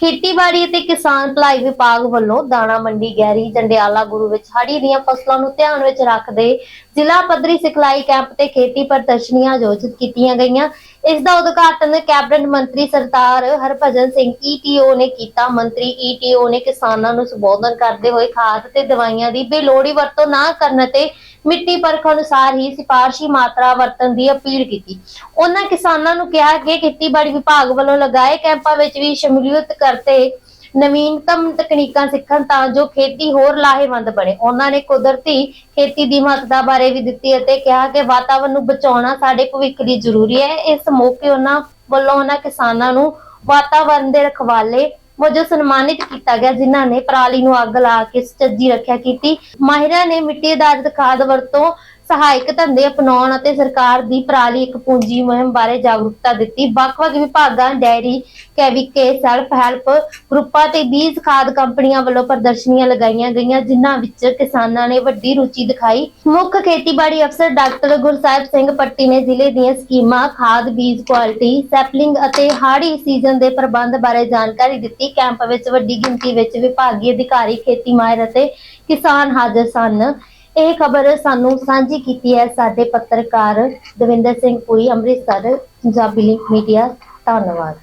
ਖੇਤੀਬਾੜੀ ਅਤੇ ਕਿਸਾਨ ਭਲਾਈ ਵਿਭਾਗ ਵੱਲੋਂ ਦਾਣਾ ਮੰਡੀ ਗੈਰੀ ਜੰਡਿਆਲਾ, ਗੁਰੂ ਵਿੱਚ ਹਾੜੀ ਦੀਆਂ ਫਸਲਾਂ ਨੂੰ ਧਿਆਨ ਵਿੱਚ ਰੱਖਦੇ ਜ਼ਿਲ੍ਹਾ ਪੱਧਰੀ ਸਿਖਲਾਈ ਕੈਂਪ ਤੇ ਖੇਤੀ ਪ੍ਰਦਰਸ਼ਨੀਆਂ ਆਯੋਜਿਤ ਕੀਤੀਆਂ ਗਈਆਂ। ਇਸ ਦਾ ਉਦਘਾਟਨ ਕੈਬਨਿਟ ਮੰਤਰੀ ਸਰਦਾਰ ਹਰਭਜਨ ਸਿੰਘ ਈਟੀਓ ਨੇ ਕੀਤਾ। ਮੰਤਰੀ ਈਟੀਓ ਨੇ ਕਿਸਾਨਾਂ ਨੂੰ ਸੰਬੋਧਨ ਕਰਦੇ ਹੋਏ ਖਾਦ ਤੇ ਦਵਾਈਆਂ ਦੀ ਬੇਲੋੜੀ ਵਰਤੋਂ ਨਾ ਕਰਨ ਤੇ ਮਿੱਟੀ ਪਰਖ ਅਨੁਸਾਰ ਹੀ ਸਿਫਾਰਸ਼ੀ ਮਾਤਰਾ ਵਰਤਣ ਦੀ ਅਪੀਲ ਕੀਤੀ। ਉਹਨਾਂ ਕਿਸਾਨਾਂ ਨੂੰ ਕਿਹਾ ਕਿ ਖੇਤੀਬਾੜੀ ਵਿਭਾਗ ਵੱਲੋਂ ਲਗਾਏ ਕੈਂਪਾਂ ਵਿੱਚ ਵੀ ਸ਼ਮੂਲੀਅਤ ਕਰਤੇ ਨਵੀਨਤਮ ਤਕਨੀਕਾਂ ਸਿੱਖਣ ਤਾਂ ਜੋ ਖੇਤੀ ਹੋਰ ਲਾਹੇਵੰਦ ਬਣੇ। ਉਹਨਾਂ ਨੇ ਕੁਦਰਤੀ ਖੇਤੀ ਦੀ ਮਹੱਤਤਾ ਬਾਰੇ ਵੀ ਦਿੱਤੀ ਅਤੇ ਕਿਹਾ ਕਿ ਵਾਤਾਵਰਣ ਨੂੰ ਬਚਾਉਣਾ ਸਾਡੇ ਭਵਿੱਖ ਲਈ ਜ਼ਰੂਰੀ ਹੈ। ਇਸ ਮੌਕੇ ਉਹਨਾਂ ਵੱਲੋਂ ਉਹਨਾਂ ਕਿਸਾਨਾਂ ਨੂੰ ਵਾਤਾਵਰਣ ਦੇ ਰਖਵਾਲੇ ਵਜੋਂ ਸਨਮਾਨਿਤ ਕੀਤਾ ਗਿਆ, ਜਿਨ੍ਹਾਂ ਨੇ ਪਰਾਲੀ ਨੂੰ ਅੱਗ ਲਾ ਕੇ ਸੁਚੱਜੀ ਰੱਖਿਆ ਕੀਤੀ। ਮਾਹਿਰਾਂ ਨੇ ਮਿੱਟੀ ਆਧਾਰਿਤ ਖਾਦ ਵਰਤੋਂ ਸਹਾਇਕ ਧੰਦੇ ਅਪਣਾਉਣ ਅਤੇ ਸਰਕਾਰ ਦੀ ਪਰਾਲੀ ਇੱਕ ਪੂੰਜੀ ਮੁਹਿੰਮ ਬਾਰੇ ਜਾਗਰੂਕਤਾ ਦਿੱਤੀ। ਵੱਖ-ਵੱਖ ਵਿਭਾਗਾਂ ਡੈਰੀ ਕੈਵਿਕੇ, ਸੈਲਫ ਹੈਲਪ ਗਰੁੱਪਾਂ ਤੇ ਬੀਜ ਖਾਦ ਕੰਪਨੀਆਂ ਵੱਲੋਂ ਪ੍ਰਦਰਸ਼ਨੀਆਂ ਲਗਾਈਆਂ ਗਈਆਂ, ਜਿਨ੍ਹਾਂ ਵਿੱਚ ਕਿਸਾਨਾਂ ਨੇ ਵੱਡੀ ਰੁਚੀ ਦਿਖਾਈ। ਮੁੱਖ ਖੇਤੀਬਾੜੀ ਅਫਸਰ ਡਾਕਟਰ ਗੁਰਸਾਹਿਬ ਸਿੰਘ ਪੱਟੀ ਨੇ ਜ਼ਿਲ੍ਹੇ ਦੀਆਂ ਸਕੀਮਾਂ ਖਾਦ, ਬੀਜ ਕੁਆਲਿਟੀ, ਸੈਪਲਿੰਗ ਅਤੇ ਹਾੜੀ ਸੀਜ਼ਨ ਦੇ ਪ੍ਰਬੰਧ ਬਾਰੇ ਜਾਣਕਾਰੀ ਦਿੱਤੀ। ਕੈਂਪ ਵਿੱਚ ਵੱਡੀ ਗਿਣਤੀ ਵਿੱਚ ਵਿਭਾਗੀ ਅਧਿਕਾਰੀ ਖੇਤੀ ਮਾਹਿਰ ਅਤੇ ਕਿਸਾਨ ਹਾਜ਼ਰ ਸਨ। ਇਹ ਖਬਰ ਸਾਨੂੰ ਸਾਂਝੀ ਕੀਤੀ ਹੈ ਸਾਡੇ ਪੱਤਰਕਾਰ ਦਵਿੰਦਰ ਸਿੰਘ ਪੁਰੀ, ਅੰਮ੍ਰਿਤਸਰ, ਪੰਜਾਬੀ ਲਿੰਕ ਮੀਡੀਆ, ਧੰਨਵਾਦ।